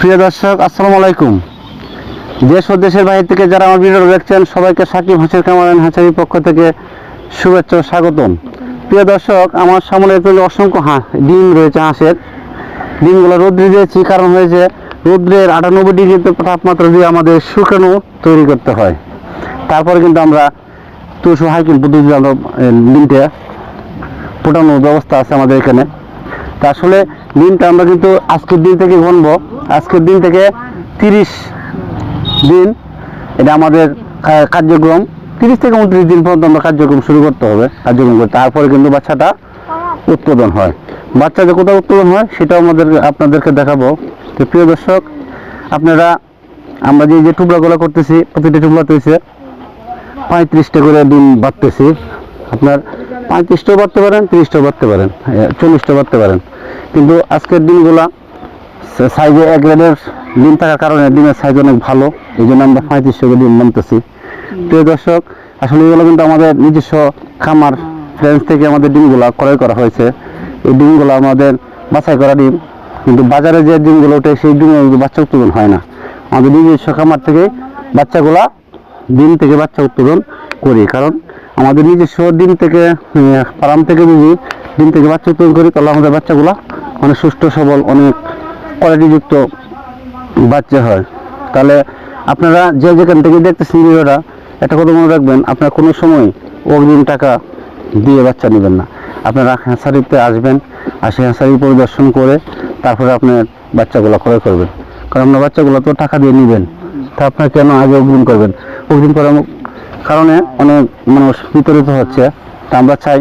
প্রিয় দর্শক, আসসালামু আলাইকুম। দেশ ও দেশের বাইরে থেকে যারা আমার ভিডিও দেখছেন, সবাইকে সাকিব হাসির কামারান হাসারির পক্ষ থেকে শুভেচ্ছা স্বাগতম। প্রিয় দর্শক, আমার সামনে একটু অসংখ্য হাঁস ডিম রয়েছে হাঁসের। ডিমগুলো রোদ্রে দিয়েছি, কারণ হয়েছে রোদ্রের আটানব্বই ডিগ্রি তাপমাত্রা দিয়ে আমাদের শুকানো তৈরি করতে হয়। তারপরে কিন্তু আমরা তুষু হাইকিং পদ্ধতিতে ডিমটা ফোটানোর ব্যবস্থা আছে আমাদের এখানে। তা আসলে দিনটা আমরা কিন্তু আজকের দিন থেকে গণবো আজকের দিন থেকে তিরিশ দিন এটা আমাদের কার্যক্রম। তিরিশ থেকে উনত্রিশ দিন পর্যন্ত আমরা কার্যক্রম শুরু করতে হবে, কার্যক্রম করতে। তারপরে কিন্তু বাচ্চাটা উৎপাদন হয়। বাচ্চা যে কোথাও উৎপাদন হয়, সেটাও আমাদের, আপনাদেরকে দেখাবো। তো প্রিয় দর্শক, আপনারা, আমরা যে যে টুকরাগুলো করতেছি, প্রতিটি টুকরা হচ্ছে পঁয়ত্রিশটা করে ডিম বাড়তেছি। আপনার পঁয়ত্রিশটাও বাড়তে পারেন, তিরিশটাও বাড়তে পারেন চল্লিশটা বাড়তে পারেন। কিন্তু আজকের ডিমগুলা সাইজে এক গ্রেডের ডিম থাকার কারণে ডিমের সাইজ অনেক ভালো, এই জন্য আমরা পঁয়ত্রিশশো করে ডিম বানতেছি। প্রিয় দর্শক, আসলে এগুলো কিন্তু আমাদের নিজস্ব খামার ফ্রেন্স থেকে আমাদের ডিমগুলা ক্রয় করা হয়েছে। এই ডিমগুলো আমাদের বাছাই করা ডিম, কিন্তু বাজারে যে ডিমগুলো ওঠে, সেই ডিমে বাচ্চা উৎপাদন হয় না। আমাদের নিজস্ব খামার থেকে বাচ্চাগুলা ডিম থেকে বাচ্চা উৎপাদন করি, কারণ আমাদের নিজস্ব ডিম থেকে ফার্ম থেকে যদি ডিম থেকে বাচ্চা উৎপাদন করি, তাহলে আমাদের বাচ্চাগুলো অনেক সুস্থ সবল, অনেক কোয়ালিটিযুক্ত বাচ্চা হয়। তাহলে আপনারা যে যেখান থেকে দেখতেছেন ভিডিওটা, একটা কথা মনে রাখবেন, আপনার কোনো সময় অগ্রিম টাকা দিয়ে বাচ্চা নেবেন না। আপনারা হ্যাঁসারিতে আসবেন আর সেই হ্যাঁসারি পরিদর্শন করে তারপরে আপনার বাচ্চাগুলো ক্রয় করবেন। কারণ আপনার বাচ্চাগুলো তো টাকা দিয়ে নেবেন, তা আপনার কেন আগে অগ্রিম করবেন? অগ্রিম করার কারণে অনেক মানুষ বিতরিত হচ্ছে। তা আমরা চাই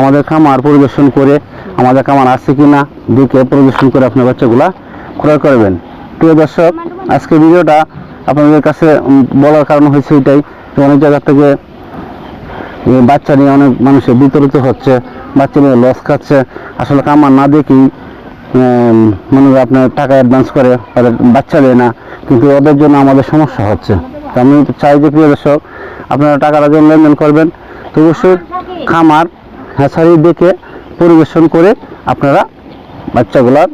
আমাদের খামার পরিবেশন করে আমাদের খামার আছে কি না দেখে পরিবেশন করে আপনার বাচ্চাগুলা ক্রয় করবেন। প্রিয় দর্শক আজকে ভিডিওটা আপনাদের কাছে বলার কারণ হয়েছে এটাই যে অনেক জায়গা থেকে বাচ্চা নিয়ে অনেক মানুষের বিতরিত হচ্ছে, বাচ্চা নিয়ে লস খাচ্ছে। আসলে কামার না দেখেই মনে হয় আপনার টাকা অ্যাডভান্স করে, তাদের বাচ্চা দেয় না, কিন্তু ওদের জন্য আমাদের সমস্যা হচ্ছে। তো আমি চাই যে, প্রিয় দর্শক আপনারা টাকাটা যখন লেনদেন করবেন। তো অবশ্যই খামার হ্যাঁসারি দেখে পরিবেশন করে আপনারা বাচ্চাগুলার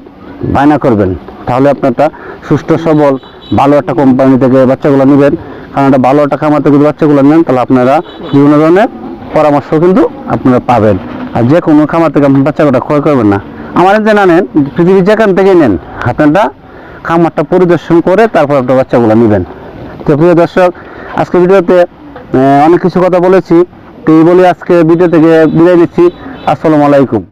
বায়না করবেন। তাহলে আপনারটা সুস্থ, সবল, ভালো একটা কোম্পানি থেকে বাচ্চাগুলো নেবেন। কারণ একটা ভালো একটা খামার থেকে যদি বাচ্চাগুলো নেন, তাহলে আপনারা বিভিন্ন ধরনের পরামর্শ কিন্তু আপনারা পাবেন। আর যে কোনো খামার থেকে আপনি বাচ্চাগুলো ক্রয় করবেন না। আমার যে না নেন পৃথিবীর যেখান থেকেই নেন আপনারা খামারটা পরিদর্শন করে তারপর আপনার বাচ্চাগুলো নেবেন। তো প্রিয় দর্শক আজকে ভিডিওতে অনেক কিছু কথা বলেছি। তো এই বলে আজকে ভিডিও থেকে বিদায় নিচ্ছি। আসসালামু আলাইকুম।